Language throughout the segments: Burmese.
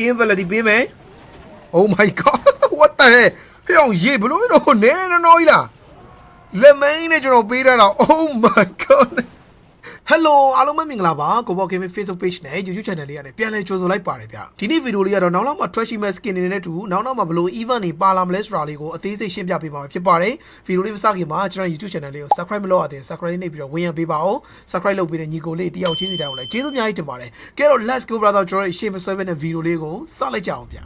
skin validity ပေးမယ် Oh my god what the hell ဟဲ့အောင်ရေဘလို့တော့နဲနဲနော်ကြီးလားလက်မင်းနဲ့ကျွန်တော်ပေးထားတာ Oh my god Hello အားလုံးပဲမင်္ဂလာပါကိုဘော Gaming Facebook Page နဲ့ YouTube Channel လေးကနေပြန်လည်ကြိုဆိုလိုက်ပါတယ်ဗျဒီနေ့ဗီဒီယိုလေးကတော့နောက်နောက်မှာ Trashy Mask Skin တွေနဲ့တူနောက်နောက်မှာဘလို့ event တွေပါလာမလဲဆိုတာလေးကိုအသေးစိတ်ရှင်းပြပေးပါမယ်ဖြစ်ပါတယ်ဗီဒီယိုလေးမစခင်မှာကျွန်တော် YouTube Channel လေးကို Subscribe မလုပ်ရသေးရင် Subscribe နေပြီးတော့ဝင်ရပေးပါဦး Subscribe လုပ်ပေးတဲ့ညီကိုလေးတယောက်ချင်းစီတိုင်းကိုလည်းကျေးဇူးအများကြီးတင်ပါတယ်ကဲတော့ Let's go brother ကျွန်တော်ရဲ့ရှေ့မဆွဲဘဲနဲ့ဗီဒီယိုလေးကိုစလိုက်ကြအောင်ဗျ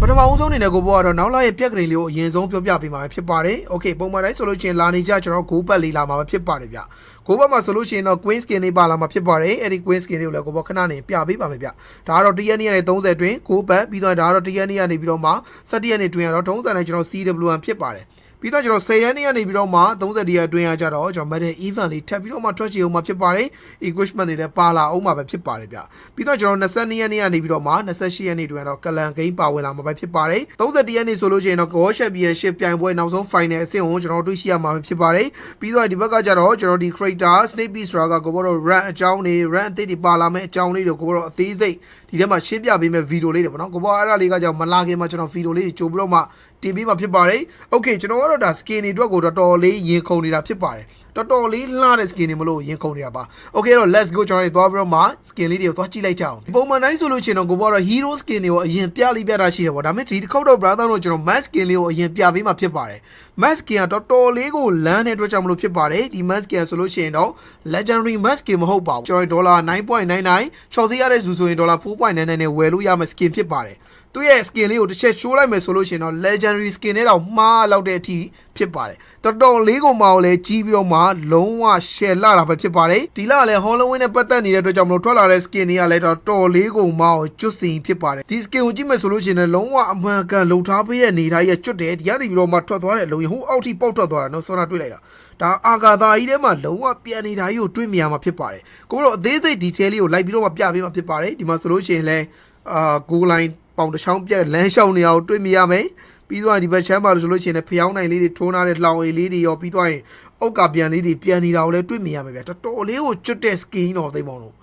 ပထမအဦးဆုံးအနေနဲ့ကိုဘောကတော့နောက်လာရဲ့ပြက်ကလေးလေးကိုအရင်ဆုံးပြောပြပေးမှာဖြစ်ပါတယ်။ Okay ပုံမှန်တိုင်းဆိုလို့ချင်းလာနေကြကျွန်တော်ဂိုးပတ်လေးလာမှာဖြစ်ပါတယ်ဗျ။ဂိုးပတ်မှာဆိုလို့ချင်းတော့ Queen Skin လေးပါလာမှာဖြစ်ပါတယ်။အဲ့ဒီ Queen Skin လေးကိုလည်းကိုဘောခဏနေပြပေးပါမယ်ဗျ။ဒါကတော့တရက်နေ့နဲ့30အတွင်းဂိုးပတ်ပြီးတော့ဒါကတော့တရက်နေ့ကနေပြီးတော့မှ17ရက်နေ့တွင်ကတော့ထုံးစံနဲ့ကျွန်တော် CW1 ဖြစ်ပါတယ်။ ပြီးတော့ကျွန်တော်10ရက်နေ့ကနေပြီးတော့မှ30ရက်အတွင်းရကြတော့ကျွန်တော် Medal Event လေးထပ်ပြီးတော့မှထွက်ချေအောင်မှာဖြစ်ပါတယ် Equipment တွေလည်းပါလာအောင်မှာပဲဖြစ်ပါတယ်ဗျပြီးတော့ကျွန်တော်22ရက်နေ့ကနေပြီးတော့မှ28ရက်နေ့တွင်တော့ကလန်ဂိမ်းပါဝင်လာမှာပဲဖြစ်ပါတယ်31ရက်နေ့ဆိုလို့ရှိရင်တော့ Go Champion ရှစ်ပြိုင်ပွဲနောက်ဆုံး Final အဆင့်ကိုကျွန်တော်တွေ့ရှိရမှာပဲဖြစ်ပါတယ်ပြီးတော့ဒီဘက်ကကျတော့ကျွန်တော်ဒီ Creator Snake Beast ဆိုတာကကိုဘောတော့ run အကြောင်းတွေ run အသစ်တွေပါလာမယ့်အကြောင်းလေးတွေကိုဘောတော့အသေးစိတ်ဒီထဲမှာရှင်းပြပေးမယ့်ဗီဒီယိုလေးတွေပေါ့နော်ကိုဘောအဲ့ဒါလေးကကြောင့်မလာခင်မှာကျွန်တော်ဗီဒီယိုလေးကြိုပြီးတော့မှ တင်ပေးမှာဖြစ်ပါတယ်။ Okay ကျွန်တော်ကတော့ဒါ skin တွေအတွက်ကိုတော်တော်လေးရင်ခုန်နေတာဖြစ်ပါတယ်။ တော်တော်လေးလှတဲ့ skin တွေမလို့ရင်ခုန်နေတာပါ။ Okay တော့ let's go ကျွန်တော်တို့သွားပြီးတော့မှ skin လေးတွေကိုသွားကြည့်လိုက်ကြအောင်။ပုံမှန်တိုင်းဆိုလို့ရှိရင်တော့ကိုဘောကတော့ hero skin တွေကိုအရင်ပြလိပြတာရှိတယ်ပေါ့။ဒါပေမဲ့ဒီတစ်ခေါက်တော့ brother တို့ကျွန်တော် mask skin လေးကိုအရင်ပြပေးမှာဖြစ်ပါတယ်။ mask skin ကတော်တော်လေးကိုလမ်းတဲ့အတွက်ကြောင့်မလို့ဖြစ်ပါတယ်။ဒီ mask skin ဆိုလို့ရှိရင်တော့ legendary mask skin မဟုတ်ပါဘူး။ကျွန်တော်ဒေါ်လာ9.99ချော်စီရတဲ့ဇူဆိုရင်ဒေါ်လာ4.99နဲ့ဝယ်လို့ရမယ့် skin ဖြစ်ပါတယ်။သူ့ရဲ့ skin လေးကိုတစ်ချက်ရှိုးလိုက်မယ်ဆိုလို့ရှိရင်တော့ legendary skin နဲ့တော့မှားလောက်တဲ့အထိဖြစ်ပါတယ်တော်တော်လေးကိုမှလည်းကြီးပြီးတော့မှလုံးဝ share လာတာပဲဖြစ်ပါတယ်ဒီလကလည်း Halloween နဲ့ပတ်သက်နေတဲ့အတွက်ကြောင့်မလို့ထွက်လာတဲ့ skin တွေကလည်းတော်တော်လေးကိုမှကျွတ်စင်ဖြစ်ပါတယ်ဒီ skin ကိုကြည့်မယ်ဆိုလို့ရှိရင်လည်းလုံးဝအမှန်ကန်လုံထားပေးတဲ့နေသားကြီးကျွတ်တယ်ဒီကနေပြီးတော့မှထွက်သွားတဲ့အလုံးကြီးဟိုအောက်ထိပေါက်ထွက်သွားတာနော်ဆောနာတွေ့လိုက်တာဒါအာဂါသာကြီးထဲမှာလုံးဝပြန်နေတာကြီးကိုတွေ့မြင်ရမှာဖြစ်ပါတယ်ကိုတို့အသေးစိတ် detail လေးကိုလိုက်ပြီးတော့မှပြပေးမှာဖြစ်ပါတယ်ဒီမှာဆိုလို့ရှိရင်လည်းအာဂိုလိုင်းပေါင်တစ်ချောင်းပြက်လမ်းလျှောက်နေအောင်တွေ့မြင်ရမယ် ပြီးတော့ဒီဘက်ချမ်းပါလို့ဆိုလို့ရှိရင်လည်းဖျောင်းနိုင်လေးတွေထိုးထားတဲ့လောင်ရည်လေးတွေရောပြီးတော့ရင်အောက်ကပြန်လေးတွေပြန်နေတာကိုလည်းတွေ့မြင်ရမယ်ဗျတော်တော်လေးကိုကျွတ်တဲ့ skin တော့သိမ့်မောင်းလို့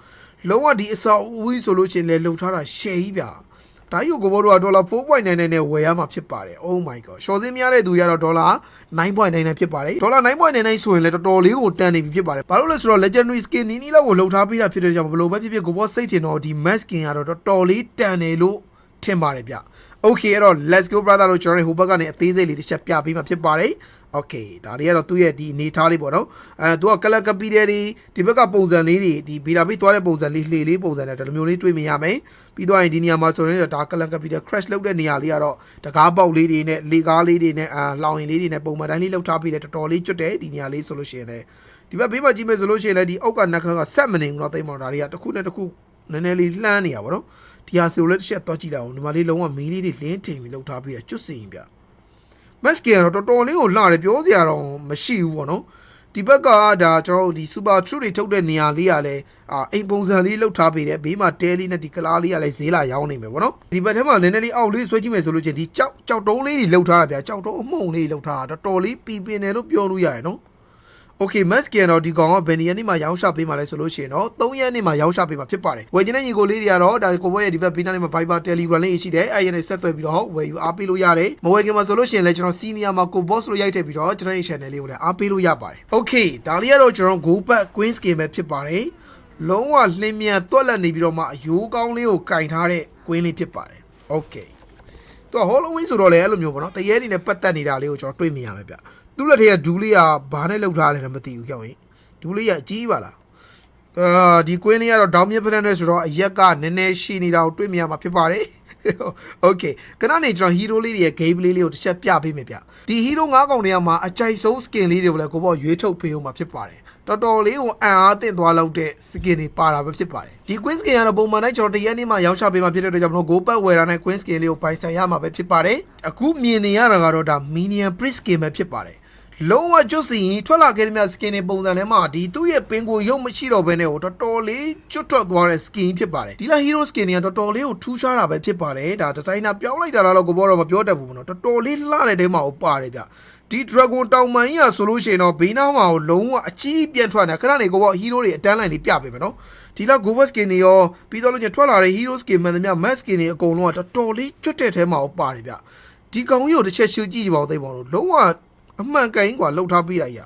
လုံးဝဒီအဆောက်အဦကြီးဆိုလို့ရှိရင်လည်းလှုပ်ထားတာရှယ်ကြီးဗျဒါကြီးကိုကိုဘောတို့ကဒေါ်လာ4.99နဲ့ဝယ်ရမှာဖြစ်ပါတယ် Oh my god ရှော့စင်းများတဲ့သူရတော့ဒေါ်လာ9.99ဖြစ်ပါတယ်ဒေါ်လာ9.99ဆိုရင်လည်းတော်တော်လေးကိုတန်နေပြီဖြစ်ပါတယ်ဘာလို့လဲဆိုတော့ legendary skin နီးနီးလောက်ကိုလှုပ်ထားပေးတာဖြစ်တဲ့ကြောင့်ဘယ်လိုပဲဖြစ်ဖြစ်ကိုဘောစိတ်ထင်တော့ဒီ mask skin ကတော့တော်တော်လေးတန်တယ်လို့ထင်ပါတယ်ဗျ Okay အဲ့တော့ let's go brother တို့ကျွန်တော်တို့ဟိုဘက်ကနေအသေးစိတ်လေးတစ်ချက်ပြပေးမှာဖြစ်ပါတယ် Okay ဒါလေးကတော့သူ့ရဲ့ဒီအနေထားလေးပေါ့နော်အဲသူကကလကပီတယ်ဒီဒီဘက်ကပုံစံလေးတွေဒီဘီလာဘေးသွားတဲ့ပုံစံလေးလှေလေးပုံစံနဲ့ဒီလိုမျိုးလေးတွေ့မြင်ရမယ်ပြီးတော့ရင်ဒီနေရာမှာဆိုရင်ဒါကလကပီတယ် crash လုပ်တဲ့နေရာလေးကတော့တကားပေါက်လေးတွေနဲ့လေကားလေးတွေနဲ့အာလောင်ရင်လေးတွေနဲ့ပုံမှန်တိုင်းလေးလောက်ထားပြီးတယ်တော်တော်လေးကျွတ်တယ်ဒီနေရာလေးဆိုလို့ရှိရင်လည်းဒီဘက်ဘေးမှာကြည့်မယ်ဆိုလို့ရှိရင်လည်းဒီအောက်ကနက်ခါကဆက်မနေဘူးတော့သိမ်းမောင်ဒါတွေကတစ်ခုနဲ့တစ်ခု နည်းနည်းလေးလှမ်းနေရပါတော့ဒီဟာဆိုလည်းတစ်ချက်တော့ကြည့်လိုက်အောင်ဒီမှာလေးလုံးဝမီးလေးတွေလင်းထင်ပြီးလောက်ထားပြီးကျွတ်စင်ပြမက်စကင်ကတော့တော်တော်လေးကိုလှတယ်ပြောစရာတော့မရှိဘူးပေါ့နော်ဒီဘက်ကဒါကျွန်တော်တို့ဒီ super true တွေထုတ်တဲ့နေရာလေးကလည်းအာအိမ်ပုံစံလေးလှုပ်ထားပေးတယ်ဘေးမှာတဲလေးနဲ့ဒီကလားလေးကလည်းဈေးလာရောင်းနေမယ်ပေါ့နော်ဒီဘက်ထဲမှာနည်းနည်းလေးအောက်လေးဆွဲကြည့်မယ်ဆိုလို့ချင်းဒီကြောက်ကြောက်တုံးလေးတွေလှုပ်ထားတာဗျာကြောက်တုံးအမှုန်လေးလှုပ်ထားတာတော်တော်လေးပီပင်တယ်လို့ပြောလို့ရတယ်နော် Okay mask ကတော့ဒီကောင်ကဘယ်နေရာနေမှာရောင်းချပေးမှာလဲဆိုလို့ရှိရင်တော့3ရက်နေမှာရောင်းချပေးမှာဖြစ်ပါတယ်ဝယ်ခြင်းတဲ့ညီကိုလေးတွေကတော့ဒါကိုဘွဲရဲ့ဒီဘက်ဘေးနားလေးမှာ Viber Telegram လေးရှိတယ်အဲ့ရနေဆက်သွယ်ပြီးတော့ဝယ်ယူအားပေးလို့ရတယ်မဝယ်ခင်မှာဆိုလို့ရှိရင်လည်းကျွန်တော် senior မှာကို boss လို့ရိုက်ထည့်ပြီးတော့ကျွန်တော်ရဲ့ channel လေးကိုလည်းအားပေးလို့ရပါတယ် Okay ဒါလေးကတော့ကျွန်တော် go back queen skin ပဲဖြစ်ပါတယ်လုံးဝလှင်မြန်တွက်လက်နေပြီးတော့မှအယိုးကောင်းလေးကိုကင်ထားတဲ့ queen လေးဖြစ်ပါတယ် Okay သူက Halloween ဆိုတော့လည်းအဲ့လိုမျိုးပေါ့နော်တရေနေနဲ့ပတ်သက်နေတာလေးကိုကျွန်တော်တွေ့မြင်ရမယ်ဗျသူ့လက်ထဲကဒူးလေးကဘာနဲ့လှုပ်ထားလဲတော့မသိဘူးကြောက်ရင်ဒူးလေးကအကြီးပါလားအာဒီကွင်းလေးကတော့ဒေါင်းမြက်ဖက်နဲ့ဆိုတော့အရက်ကနည်းနည်းရှိနေတာကိုတွေ့မြင်ရမှာဖြစ်ပါတယ် Okay ခဏနေကျွန်တော် hero လေးတွေရဲ့ game လေးလေးကိုတစ်ချက်ပြပေးမယ်ဗျဒီ hero ၅កောင်တွေကမှအကြိုက်ဆုံး skin လေးတွေကိုလည်းကိုပေါ့ရွေးထုတ်ပေးအောင်မှာဖြစ်ပါတယ် တော်တော်လေးကိုအံ့အားသင့်သွားလောက်တဲ့ skin တွေပါတာပဲဖြစ်ပါတယ်ဒီ queen skin ကတော့ပုံမှန်တိုင်းကျွန်တော်တရက်နေ့မှရောင်းချပေးမှာဖြစ်တဲ့အတွက်ကြောင့်မလို့ go back ဝယ်တာနဲ့ queen skin လေးကိုပိုင်ဆိုင်ရမှာပဲဖြစ်ပါတယ်အခုမြင်နေရတာကတော့ဒါ minion priest skin ပဲဖြစ်ပါတယ်လုံးဝကျွတ်စီရင်ထွက်လာခဲ့တဲ့မြ skin တွေပုံစံထဲမှာဒီသူ့ရဲ့ပင်ကိုရုပ်မရှိတော့ဘဲနဲ့ကိုတော်တော်လေးကျွတ်ထွက်သွားတဲ့ skin ဖြစ်ပါတယ်ဒီလား hero skin တွေကတော်တော်လေးကိုထူးခြားတာပဲဖြစ်ပါတယ်ဒါဒီဇိုင်နာပြောင်းလိုက်တာလားတော့ကိုဘောတော့မပြောတတ်ဘူးမနော်တော်တော်လေးလှတဲ့တဲမှာကိုပါတယ်ဗျ ဒီ Dragon တောင်မန်ကြီးอ่ะဆိုလို့ရှိရင်တော့ဘေးနားမှာကိုလုံးဝအကြီးပြန်ထွက်နေတာခဏနေကိုပေါ့ hero တွေအတန်းလိုက်နေပြပေးမယ်နော်ဒီလောက် Gover skin တွေရောပြီးတော့လို့ချင်းထွက်လာတဲ့ hero skin မှန်သမျှ mask skin တွေအကုန်လုံးကတော်တော်လေးကျွတ်တဲ့ထဲမှာပါတယ်ဗျဒီကောင်ကြီးကိုတစ်ချက်ရှုကြည့်ကြည့်ပါဦးသိပါဦးလုံးဝအမှန်ကန်ကြီးกว่าလှုပ်ထားပေးလိုက်ရ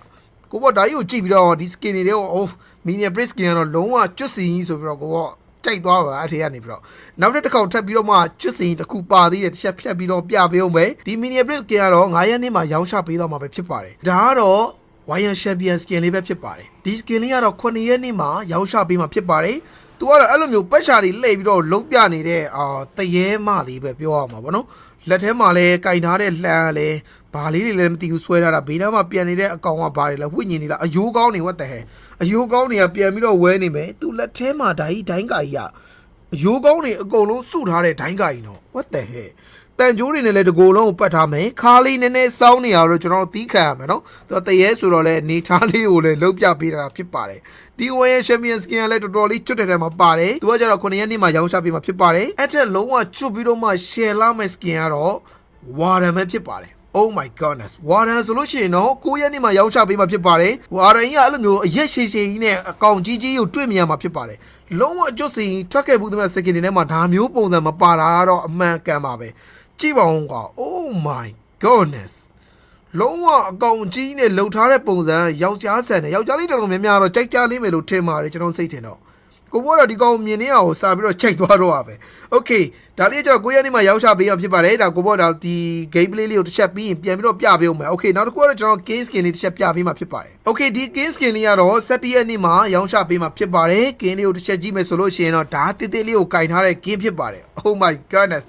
ကိုပေါ့ဒါကြီးကိုကြည့်ပြီးတော့ဒီ skin တွေတော့ oh mini break skin ကတော့လုံးဝကျွတ်စီကြီးဆိုပြီးတော့ကိုပေါ့ ကြိုက်သွားပါအဲ့ဒီကနေပြီးတော့နောက်တစ်ခေါက်ထပ်ပြီးတော့မှကျွတ်စီတစ်ခုပါသေးတယ်တစ်ချက်ဖြတ်ပြီးတော့ပြပေးအောင်ပဲဒီ mini break skin ကတော့9ရက်နေ့မှာရောင်းချပေးတော့မှာပဲဖြစ်ပါတယ်ဒါကတော့ Wire Champion skin လေးပဲဖြစ်ပါတယ်ဒီ skin လေးကတော့9ရက်နေ့မှာရောင်းချပေးမှာဖြစ်ပါတယ်သူကတော့အဲ့လိုမျိုးပတ်ရှာတွေလှည့်ပြီးတော့လုံးပြနေတဲ့အာတရေမလေးပဲပြောရမှာပေါ့နော်လက်ထဲမှာလည်းကင်ထားတဲ့လှမ်းလည်း ဘာလေးတွေလည်းမသိဘူးဆွဲထားတာဘေးနားမှာပြန်နေတဲ့အကောင်ကဘာတွေလဲဝိညာဉ်တွေလားအယိုးကောင်းနေဝတ်တဲ့ဟဲ့အယိုးကောင်းတွေကပြန်ပြီးတော့ဝဲနေမယ်သူလက်ထဲမှာဓာကြီးဒိုင်းကာကြီးကအယိုးကောင်းတွေအကုန်လုံးစုထားတဲ့ဒိုင်းကာကြီးနော်ဝတ်တဲ့ဟဲ့တန်ကြိုးတွေနဲ့လည်းတကိုယ်လုံးကိုပတ်ထားမယ်ခါလေးနည်းနည်းစောင်းနေရတော့ကျွန်တော်တို့သီးခံရမယ်နော်သူတရေဆိုတော့လည်းနေထားလေးကိုလည်းလုံးပြပေးတာဖြစ်ပါတယ်ဒီဝဲရဲ့ Champion Skin ကလည်းတော်တော်လေးကျွတ်တဲ့ထဲမှာပါတယ်သူကကျတော့9ရက်နေ့မှာရောင်းချပေးမှာဖြစ်ပါတယ်အဲ့ထက်လုံးဝကျွတ်ပြီးတော့မှ share လာမယ့် skin ကတော့ Warden ပဲဖြစ်ပါတယ် Oh my goodness Warden ဆိုလို့ရှိရင်တော့9ရက်နေ့မှာရောင်းချပေးမှာဖြစ်ပါတယ် Warden ကြီးကအဲ့လိုမျိုးအရက်ရှည်ရှည်ကြီးနဲ့အကောင်ကြီးကြီးကိုတွေ့မြင်ရမှာဖြစ်ပါတယ်လုံးဝအကျွတ်စီထွက်ခဲ့ဘူးတဲ့စကင်တွေထဲမှာဒါမျိုးပုံစံမပါတာကတော့အမှန်ကန်ပါပဲကြည့်ပါဦးကွာ Oh my goodness လုံးဝအကောင်ကြီးနဲ့လှုပ်ထားတဲ့ပုံစံယောက်ျားဆန်နဲ့ယောက်ျားလေးတော်တော်များများတော့ကြိုက်ကြလိမ့်မယ်လို့ထင်ပါတယ်ကျွန်တော်စိတ်ထင်တော့ ကိုဘောတော့ဒီကောင်မြင်နေအောင်စာပြီးတော့ချိန်သွားတော့ပါပဲ။ Okay ဒါလေးကျတော့ကိုရက်နေ့မှာရောက်ချပေးရဖြစ်ပါတယ်ဒါကိုဘောဒါဒီ gameplay လေးကိုတစ်ချက်ပြီးရင်ပြန်ပြီးတော့ပြပေးဦးမယ်။ Okay နောက်တစ်ခုကတော့ကျွန်တော် game skin လေးတစ်ချက်ပြပေးမှာဖြစ်ပါတယ်။ Okay ဒီ game skin လေးကတော့17ရက်နေ့မှာရောင်းချပေးမှာဖြစ်ပါတယ်။ game လေးကိုတစ်ချက်ကြည့်မယ်ဆိုလို့ရှိရင်တော့ဒါတိတိလေးကိုကင်ထားတဲ့ game ဖြစ်ပါတယ်။ Oh my goodness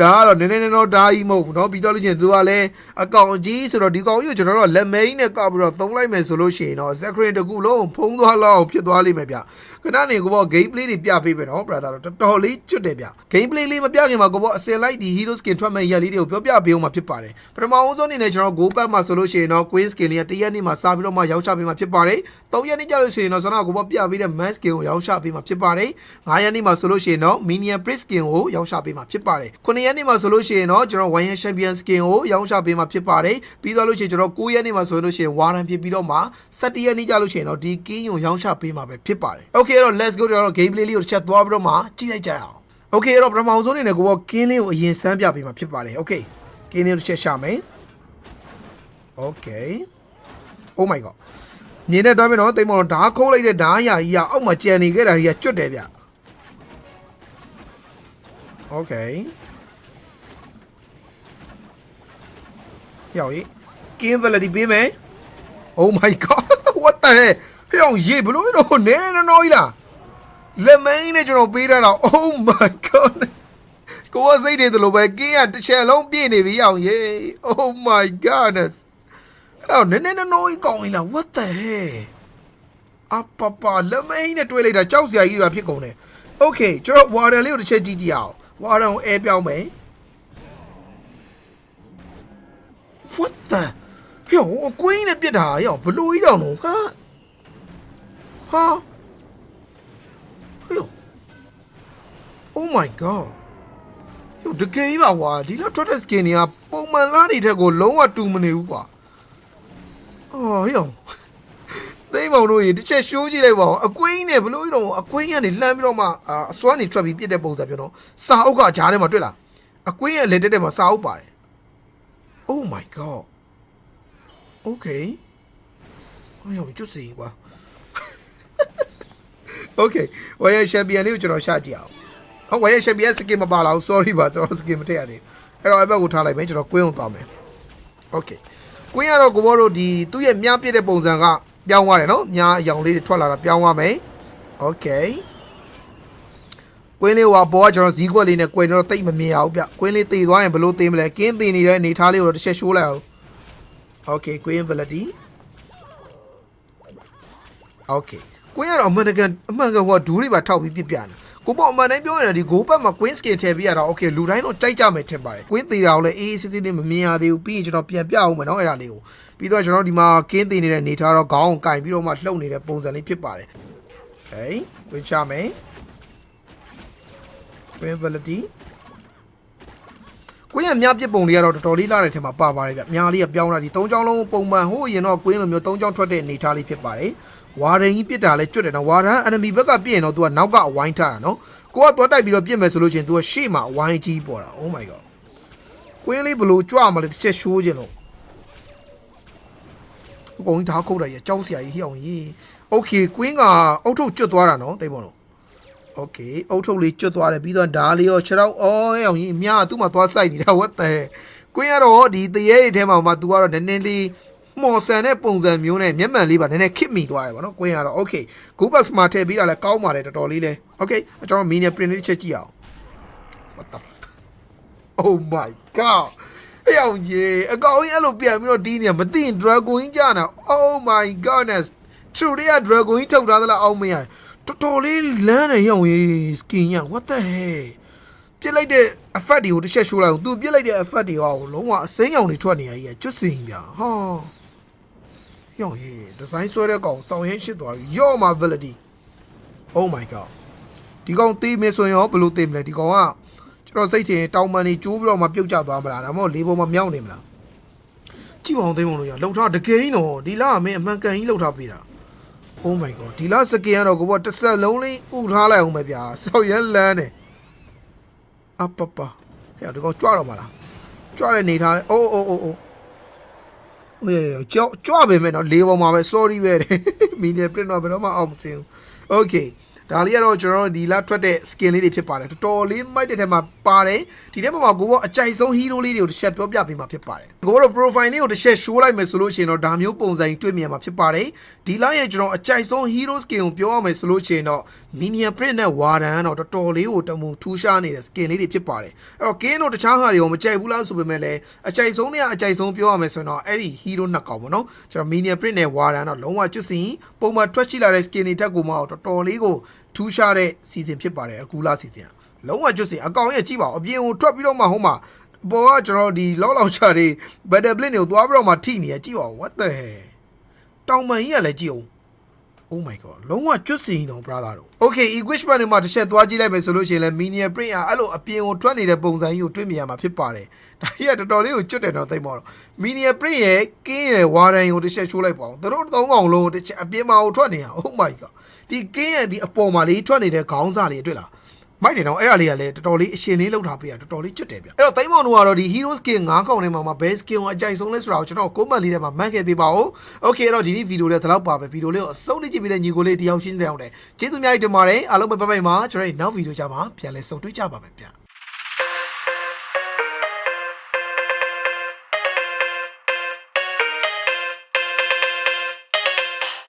ဒါကတော့နည်းနည်းနည်းတော့ဓာကြီးမဟုတ်ဘူးเนาะပြီးတော့လို့ချင်းသူကလည်းအကောင်အကြီးဆိုတော့ဒီကောင်ကြီးကိုကျွန်တော်တို့ကလက်မိန်နဲ့ကောက်ပြီးတော့သုံးလိုက်မယ်ဆိုလို့ရှိရင်တော့ Zachary တကူလုံးဖုံးသွားလောက်ဖြစ်သွားလိမ့်မယ်ဗျခဏနေကိုပေါ့ gameplay တွေပြပေးမယ်เนาะ brother တော့တော်တော်လေးကျွတ်တယ်ဗျ gameplay လေးမပြခင်မှာကိုပေါ့အစင်လိုက်ဒီ hero skin ထွက်မဲ့ရက်လေးတွေကိုပြောပြပေးအောင်မှာဖြစ်ပါတယ်ပထမဦးဆုံးအနေနဲ့ကျွန်တော် go pack မှာဆိုလို့ရှိရင်တော့ queen skin လေးကတရက်နေ့မှာစားပြီးတော့မှရောင်းချပေးမှာဖြစ်ပါတယ်၃ရက်နေ့ကျလို့ရှိရင်တော့ဇနာကိုပေါ့ပြပေးတဲ့ mask skin ကိုရောင်းချပေးမှာဖြစ်ပါတယ်၅ရက်နေ့မှာဆိုလို့ရှိရင်တော့ minion priest skin ကိုရောင်းချပေးမှာဖြစ်ပါတယ်9 ရက်နေ့မှာဆိုလို့ရှိရင်တော့ကျွန်တော် one champion skin ကိုရောင်းချပေးမှာဖြစ်ပါတယ်ပြီးတော့လို့ရှိရင်ကျွန်တော်9ရက်နေ့မှာဆိုလို့ရှိရင် warren ဖြစ်ပြီးတော့မှ17ရက်နေ့ကျလို့ရှိရင်တော့ဒီ king ကိုရောင်းချပေးမှာပဲဖြစ်ပါတယ် okay အဲ့တော့ let's go ကျွန်တော် gameplay လေးကိုတစ်ချက်သွားပြီးတော့မှကြည့်လိုက်ကြရအောင် okay အဲ့တော့ပထမဆုံးအနေနဲ့ကိုပေါ့ king လေးကိုအရင်စမ်းပြပေးမှာဖြစ်ပါတယ် okay king လေးကိုတစ်ချက်ရှာမယ် okay oh my god မြင်တဲ့တော့မင်းတော့တိမ်မောင်ဓားခုံးလိုက်တဲ့ဓားရာကြီးကအောက်မှာကြံနေခဲ့တာကြီးကကျွတ်တယ်ဗျ okay ဟေ့အောင်ကြီး King Validity ပေးမယ် Oh my god what the hell ဟေ့အောင်ရေဘလို့တော့နဲနဲနော်ကြီးလားလက်မင်းနဲ့ကျွန်တော်ပေးထားတာ Oh my god ကိုယ်ကစိတ်နေတယ်လို့ပဲ King ကတစ်ချက်လုံးပြည့်နေပြီအောင်ရေ Oh my goodness အော်နဲနဲနော်ကြီးကောင်းကြီးလား what the hell အပပလက်မင်းနဲ့တွေးလိုက်တာကြောက်စရာကြီးပါဖြစ်ကုန်တယ် Okay ကျွန်တော် Warden လေးကိုတစ်ချက်ကြည့်ကြည့်အောင် Warden ကိုအဲပြောင်းမယ် What the ဟေ့အကွင်းနဲ့ပြစ်တာရောဘလို့ကြီးတောင်တော့ဟာဟာဟေ့ Oh my god ဟိုတကယ်ကြီးပါကွာဒီလောက်ထွက်တဲ့ skin တွေကပုံမှန်လားတွေထက်ကိုလုံးဝတူမနေဘူးကွာအော်ဟေ့သိမ့်မောင်တို့ရေတစ်ချက်ရှိုးကြည့်လိုက်ပါဦးအကွင်းနဲ့ဘလို့ကြီးတော့အကွင်းကနေလှမ်းပြီးတော့မှအာအစွမ်းနေထွက်ပြီးပြစ်တဲ့ပုံစံပြောတော့စာအုပ်ကဂျားထဲမှာတွေ့လားအကွင်းရဲ့လက်တက်ထဲမှာစာအုပ်ပါတယ် Oh my god. Okay. ဟိုရောကျွတ်စီကွာ Okay. ဝါရရှန်ပီယံလေးကိုကျွန်တော်ရှာကြည့်အောင်။ဟောဝါရရှန်ပီယံစကင်မပါလာဘူး sorry ပါကျွန်တော်စကင်မထည့်ရသေးဘူး။အဲ့တော့အဲ့ဘက်ကိုထားလိုက်မယ်ကျွန်တော်ကွင်းအောင်သွားမယ်။ Okay. ကွင်းကတော့ကိုဘောတို့ဒီသူ့ရဲ့မြားပြတဲ့ပုံစံကပြောင်းသွားတယ်နော်။မြားအယောင်လေးတွေထွက်လာတာပြောင်းသွားမယ်။ Okay. ကွင်းလေးဟိုဘောကကျွန်တော်ဇီးကွက်လေးနဲ့ကွယ်တော့တိတ်မမြင်အောင်ဗျ။ကွင်းလေးတည်သွားရင်ဘလို့တည်မလဲ။ကင်းတည်နေတဲ့အနေထားလေးကိုတော့တစ်ချက်ရှိုးလိုက်အောင်။ Okay queen validity Okay queen ကတော့အမှန်တကယ်အမှန်ကဟိုဒူးတွေပါထောက်ပြီးပြစ်ပြတယ်ကိုပေါ့အမှန်တိုင်းပြောရင်ဒီ goal ဘက်မှာ queen skin ထည့်ပြီးရတာ okay လူတိုင်းတော့တိုက်ကြမယ်ထင်ပါတယ် queen သေးတာကိုလည်းအေးအေးဆေးဆေးလေးမမြင်ရသေးဘူးပြီးရင်ကျွန်တော်ပြန်ပြအောင်မယ်နော်အဲ့ဒါလေးကိုပြီးတော့ကျွန်တော်ဒီမှာ king သေးနေတဲ့နေထားတော့ခေါင်းကိုကင်ပြီးတော့မှလှုပ်နေတဲ့ပုံစံလေးဖြစ်ပါတယ် okay ဝင်ချမယ် queen validity ကွင်းရမြပြစ်ပုံလေးကတော့တော်တော်လေးလာတဲ့ထဲမှာပါပါတယ်ဗျ။များလေးကပြောင်းလာဒီ၃ချောင်းလုံးပုံမှန်ဟိုးရင်တော့ကွင်းလိုမျိုး၃ချောင်းထွက်တဲ့အနေအထားလေးဖြစ်ပါတယ်။ဝါရင်ကြီးပြစ်တာလဲကျွတ်တယ်နော်။ဝါရန် enemy ဘက်ကပြစ်ရင်တော့ तू ကနောက်ကအဝိုင်းထားတာနော်။ကိုကသွားတိုက်ပြီးတော့ပြစ်မယ်ဆိုလို့ချင်း तू ကရှေ့မှာအဝိုင်းကြီးပေါ်တာ။ Oh my god ။ကွင်းလေးဘလို့ကြွမလဲတစ်ချက်ရှိုးခြင်းလို့အကုန်ကြီးဓာတ်ခုတ်တာရကြောက်စရာကြီးဟိအောင်ကြီး။ Okay ကွင်းကအုတ်ထုတ်ကျွတ်သွားတာနော်တိတ်ပေါ်တော့။ Okay အုတ်ထုတ်လေးကျွတ်သွားတယ်ပြီးတော့ဓာလေးရောခြေတော့အော်ဟဲ့အောင်ကြီးအများကသူ့မှာသွားစိုက်နေတာ what the hell ကွင်းကတော့ဒီတရေတွေထဲမှာမှ तू ကတော့နည်းနည်းလေးမော်ဆန်တဲ့ပုံစံမျိုးနဲ့မျက်မှန်လေးပါနည်းနည်းခစ်မိသွားတယ်ဗောနော်ကွင်းကတော့ okay Goobus မှာထည့်ပေးတာလဲကောင်းပါတယ်တော်တော်လေးလဲ okay ကျွန်တော်မီနီ print လေးတစ်ချက်ကြည့်အောင် what the oh my god ဟဲ့အောင်ကြီးအကောင်ကြီးအဲ့လိုပြန်ပြီးတော့တီးနေမသိရင် dragon ကြီးကြာနာ oh my godness true တွေက dragon ကြီးထုတ်ထားသလားအောင်မရ တော်တော်လေးလမ်းနေရောင်ကြီး skin ရ what the hell ပြစ်လိုက်တဲ့ effect တွေကိုတစ်ချက်ရှိုးလိုက်အောင်သူပြစ်လိုက်တဲ့ effect တွေကလုံးဝအစိမ်းရောင်တွေထွက်နေရကြီးကျွတ်စင်ပြဟာရောင်ကြီးဒီဇိုင်းဆွဲတဲ့ကောင်စောင်းရင်ရှစ်သွားပြီရော့မှာ validity oh my god ဒီကောင်တေးမယ်ဆိုရင်ရောဘယ်လိုတေးမလဲဒီကောင်ကကျွန်တော်စိတ်ချင်တောင်ပန်နေကျိုးပြီးတော့မှပြုတ်ကျသွားမလားဒါမှမဟုတ်လေးပေါ်မှာမြောက်နေမလားကြည့်ပါအောင်သိမလို့ရလှုပ်ထားတကယ်ကြီးနော်ဒီလားမင်းအမှန်ကန်ကြီးလှုပ်ထားပေးတာ Oh my god ဒီလားစကင်ကတော့ကိုဘောတစ်ဆက်လုံးလေးဥထားလိုက်အောင်ပဲဗျာဆောက်ရဲလန်းနေအပပဟဲ့ဒီကောင်ကြွတော့မလားကြွတဲ့နေထားလဲအိုးအိုးအိုးအိုးဟေးကြောက်ကြွပဲမယ်နော်လေးပေါ်မှာပဲ sorry ပဲမီနီ print တော့ဘယ်တော့မှအောင်မစင်ဘူး okay ဒါလေးကတော့ကျွန်တော်တို့ဒီလာထွက်တဲ့ skin လေးတွေဖြစ်ပါတယ်တော်တော်လေးမိုက်တဲ့ထဲမှာပါတယ်ဒီထဲမှာမှာကိုဘောအကြိုက်ဆုံး hero လေးတွေကိုတစ်ချက်ပြောပြပေးမှာဖြစ်ပါတယ်ကိုဘောတို့ profile လေးကိုတစ်ချက် show လိုက်မယ်ဆိုလို့ရှိရင်တော့ဒါမျိုးပုံစံကြီးတွေ့မြင်မှာဖြစ်ပါတယ်ဒီလာရဲ့ကျွန်တော်အကြိုက်ဆုံး hero skin ကိုပြောရမယ်ဆိုလို့ရှိရင်တော့ minion print နဲ့ warden တော့တော်တော်လေးကိုတမူထူးခြားနေတဲ့ skin လေးတွေဖြစ်ပါတယ်အဲ့တော့ game တို့တခြားဟာတွေကိုမကြိုက်ဘူးလားဆိုပေမဲ့လည်းအကြိုက်ဆုံးတွေကအကြိုက်ဆုံးပြောရမယ်ဆိုရင်တော့အဲ့ဒီ hero နှစ်ကောင်ပေါ့နော်ကျွန်တော် minion print နဲ့ warden တော့လုံးဝကျွတ်စင်ပုံမှန်ထွက်ရှိလာတဲ့ skin တွေတက်ကိုမှတော့တော်တော်လေးကိုထူးခြားတဲ့ season ဖြစ်ပါတယ်အခုလာ season လုံးဝကျွတ်စင်အကောင်ရဲ့ကြည့်ပါဦးအပြင်ကိုထွက်ပြီးတော့မှဟိုမှာပေါ်ကကျွန်တော်ဒီလောက်လောက်ချတွေ battle blade တွေကိုသွားပြီးတော့မှထိနေရကြည့်ပါဦး what the hell တောင်ပန်ကြီးကလည်းကြည့်အောင် Oh my god လုံးဝကျွတ်စင်တော့ brother တို့ Okay equipment တွေမှာတစ်ချက်သွားကြည့်လိုက်မယ်ဆိုလို့ရှိရင်လည်း minion print อ่ะအဲ့လိုအပြင်ကိုထွက်နေတဲ့ပုံစံကြီးကိုတွေ့မြင်ရမှာဖြစ်ပါတယ်ဒါကြီးကတော်တော်လေးကိုကျွတ်တယ်တော့သိမ့်ပါတော့ minion print ရဲ့ကင်းရဲ့ဝါရန်ကိုတစ်ချက်ချိုးလိုက်ပါအောင်သူတို့သုံးကောင်လုံးတစ်ချက်အပြင်မှာကိုထွက်နေတာ Oh my god ဒီကင်းရဲ့ဒီအပေါ်မှာလေးထွက်နေတဲ့ခေါင်းစာလေးတွေ့လား မိုက်တယ်တော့အဲ့ဒါလေးကလည်းတော်တော်လေးအရှင်လေးလောက်ထားပေးတာတော်တော်လေးကျွတ်တယ်ဗျအဲ့တော့သိမ့်မောင်တို့ကတော့ဒီ hero skin 9កောင်ထဲမှာမှာ base skin ကိုအကြိုက်ဆုံးလဲဆိုတာကိုကျွန်တော် comment လေးထဲမှာမှတ်ခဲ့ပေးပါဦး okay အဲ့တော့ဒီနေ့ဗီဒီယိုလေးဒီလောက်ပါပဲဗီဒီယိုလေးကိုအဆုံးထိကြည့်ပြီးတဲ့ညီကိုလေးတယောက်ရှင်းတဲ့အောင်တယ်ကျေးဇူးများကြီးတင်ပါတယ်အားလုံးပဲဘိုင်ဘိုင်မှာကျွန်တော်တို့နောက်ဗီဒီယိုကြမှာပြန်လဲဆုံတွေ့ကြပါမယ်ဗျ